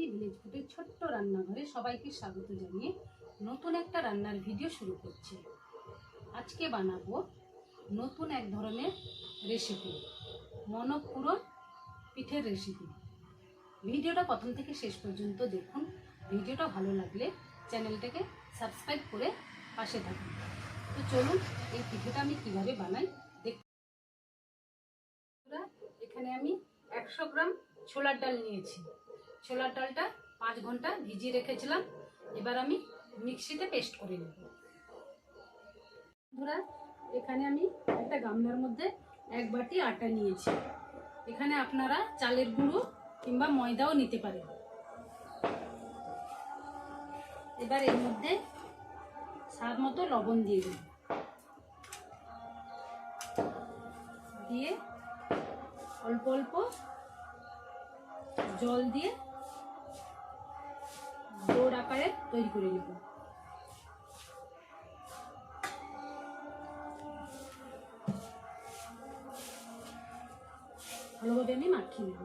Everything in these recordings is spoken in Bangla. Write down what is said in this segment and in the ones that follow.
বিউটি ভিলেজ ফুটের ছোট্ট রান্নাঘরে সবাইকে স্বাগত জানিয়ে নতুন একটা রান্নার ভিডিও শুরু করছি। আজকে বানাবো নতুন এক ধরনের রেসিপি মনপুরন পিঠের রেসিপি ভিডিওটা প্রথম থেকে শেষ পর্যন্ত দেখুন। ভিডিওটা ভালো লাগলে চ্যানেলটাকে সাবস্ক্রাইব করে পাশে থাকুন। তো চলুন, এই পিঠেটা আমি কীভাবে বানাই? দেখ এখানে আমি একশো গ্রাম ছোলার ডাল নিয়েছি। ছোলার ডালটা পাঁচ ঘণ্টা ভিজিয়ে রেখেছিলাম। এবার আমি মিক্সিতে পেস্ট করে নেব। বন্ধুরা, এখানে আমি একটা গামলার মধ্যে এক বাটি আটা নিয়েছি। এখানে আপনারা চালের গুঁড়ো কিংবা ময়দাও নিতে পারেন। এবার এর মধ্যে স্বাদ মতো লবণ দিয়ে দিন দিয়ে অল্প অল্প জল দিয়ে ডোর আকারে তৈরি করে নেব। ভালোভাবে আমি মাখিয়ে নেব।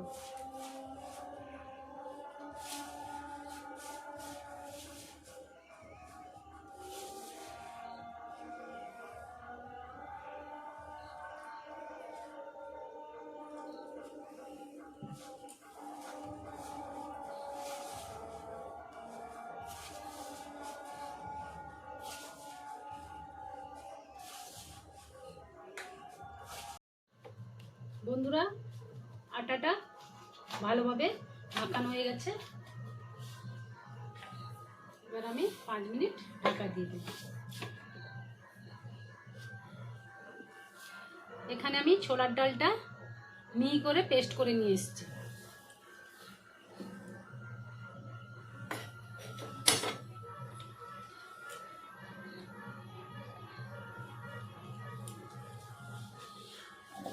বন্ধুরা, আটাটা ভালোভাবে মাখানো হয়ে গেছে। এবার আমি পাঁচ মিনিট ঢাকা দিয়ে দেব। এখানে আমি ছোলার ডালটা মিহি করে পেস্ট করে নিয়ে এসেছি।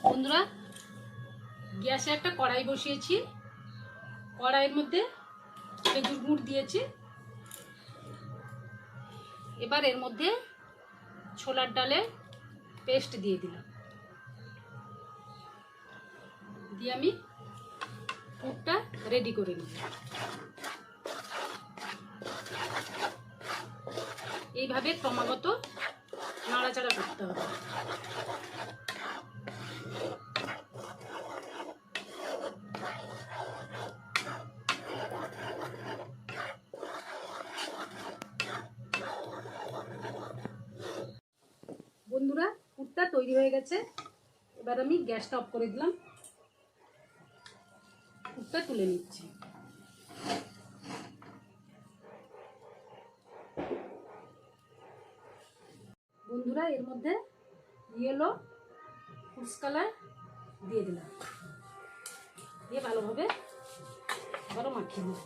বন্ধুরা গ্যাসে একটা কড়াই বসিয়েছি। কড়াইয়ের মধ্যে খেজুর গুড় দিয়েছি। এবার এর মধ্যে ছোলার ডালের পেস্ট দিয়ে দিলাম। দিয়ে আমি পুরটা রেডি করে নিই এইভাবে ক্রমাগত নাড়াচাড়া করতে হবে বন্ধুরা পুরটা তৈরি হয়ে গেছে। এবার আমি গ্যাসটা অফ করে দিলাম। পুরটা তুলে নিচ্ছি। বন্ধুরা, এর মধ্যে ইয়েলো ফুডস কালার দিয়ে দিলাম। দিয়ে ভালোভাবে আবারও মাখিয়ে নেব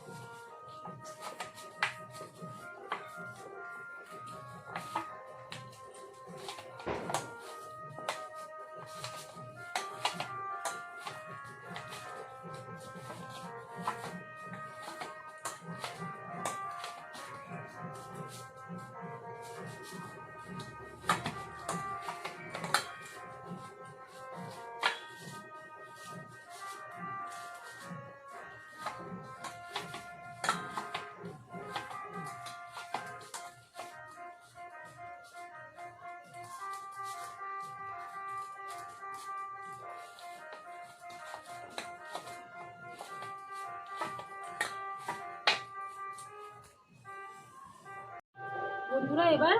বন্ধুরা এবার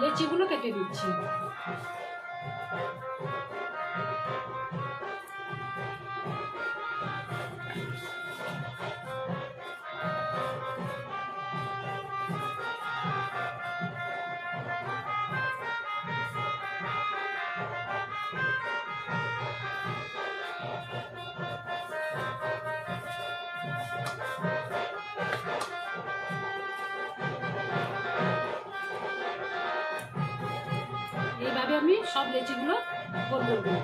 লেচিগুলো কেটে দিচ্ছি। আমি সব লেচিগুলো গোল গোল করে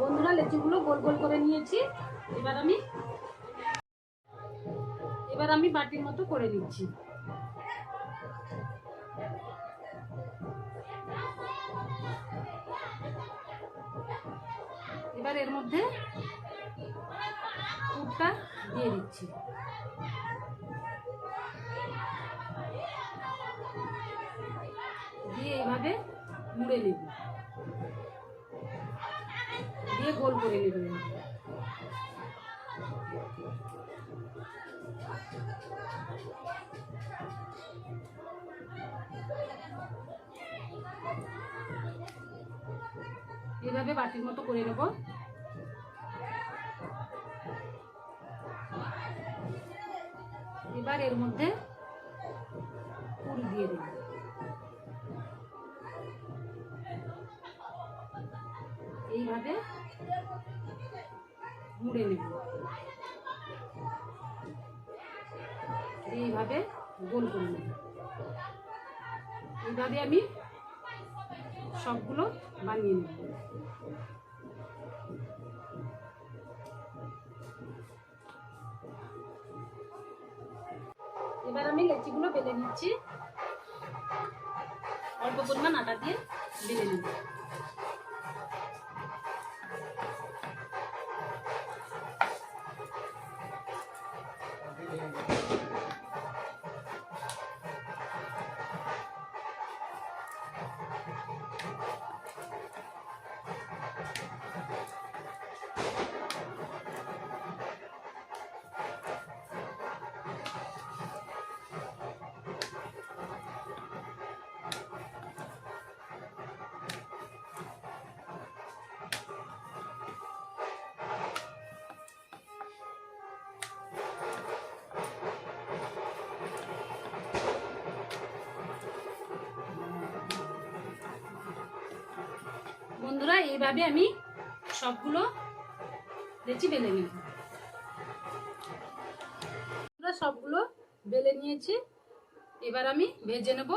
বন্ধুরা, লেচিগুলো গোল গোল করে নিয়েছি। এবার আমি এবার আমি বাটির মতো করে নিচ্ছি। এবার এর মধ্যে পুরটা দিয়ে দিচ্ছি। দিয়ে এইভাবে মুড়ে নেব। দিয়ে গোল করে নেব এইভাবে বাটির মতো করে নেব। এবার এর মধ্যে পুর দিয়ে দেব। এইভাবে মুড়ে নেব। এইভাবে গোল করে নেব। এইভাবে আমি সবগুলো বানিয়ে নেব। এবার আমি লেচিগুলো বেলে নিচ্ছি। অল্প পরিমাণ আটা দিয়ে বেলে নেব। বন্ধুরা, এইভাবে আমি সবগুলো লেচি বেলে নেব সবগুলো বেলে নিয়েছি। এবার আমি ভেজে নেব।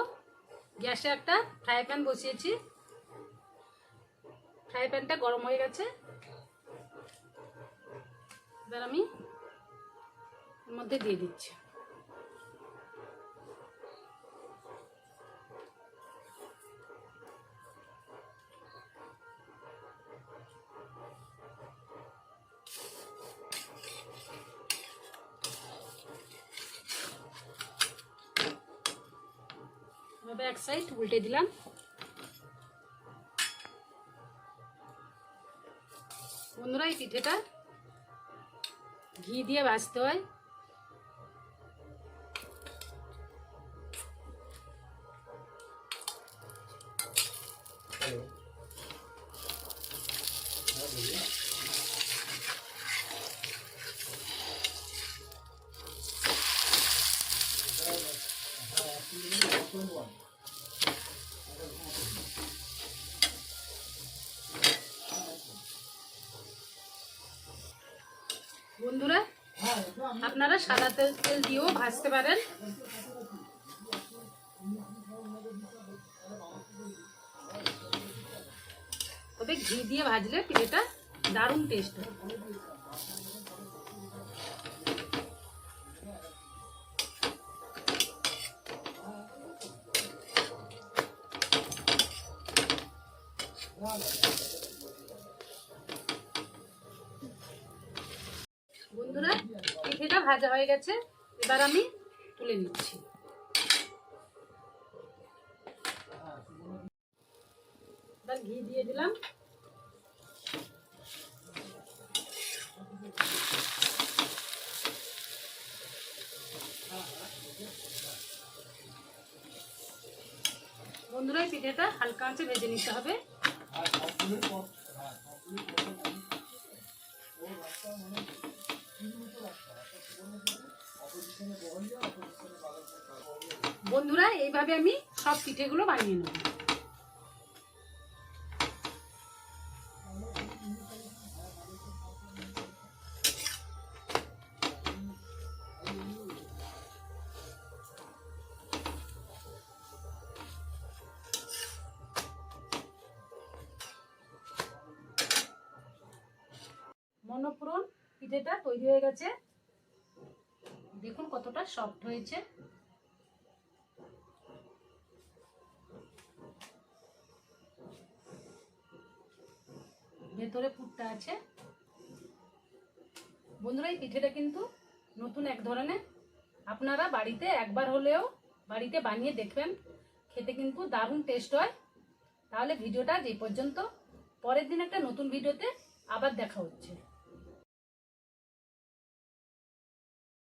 গ্যাসে একটা ফ্রাই প্যান বসিয়েছি। ফ্রাই প্যানটা গরম হয়ে গেছে। এবার আমি এর মধ্যে দিয়ে দিচ্ছি। এভাবে এক সাইড উল্টে দিলাম। বন্ধুরা এই পিঠেটা ঘি দিয়ে ভাজতে হয়। বন্ধুরা, আপনারা সাদা তেল তেল দিয়েও ভাজতে পারেন। তবে ঘি দিয়ে ভাজলে পিঠেটা দারুণ টেস্ট হয়। ভাজা হয়ে গেছে, এবার আমি তুলে নিচ্ছি। ঘি দিয়ে দিলাম। বন্ধুরা, এই পিঠেটা হালকা আঁচে ভেজে নিতে হবে। বন্ধুরা এইভাবে আমি সব পিঠেগুলো বানিয়ে নেব। মনপুরন পিঠেটা তৈরি হয়ে গেছে। দেখুন কতটা সফট হয়েছে। ভেতরে পুরটা আছে। বন্ধুরা, এই পিঠেটা কিন্তু নতুন এক ধরনের। আপনারা বাড়িতে একবার হলেও বাড়িতে বানিয়ে দেখবেন, খেতে কিন্তু দারুণ টেস্ট হয়। তাহলে ভিডিওটা যে পর্যন্ত। পরের দিন একটা নতুন ভিডিওতে আবার দেখা হচ্ছে।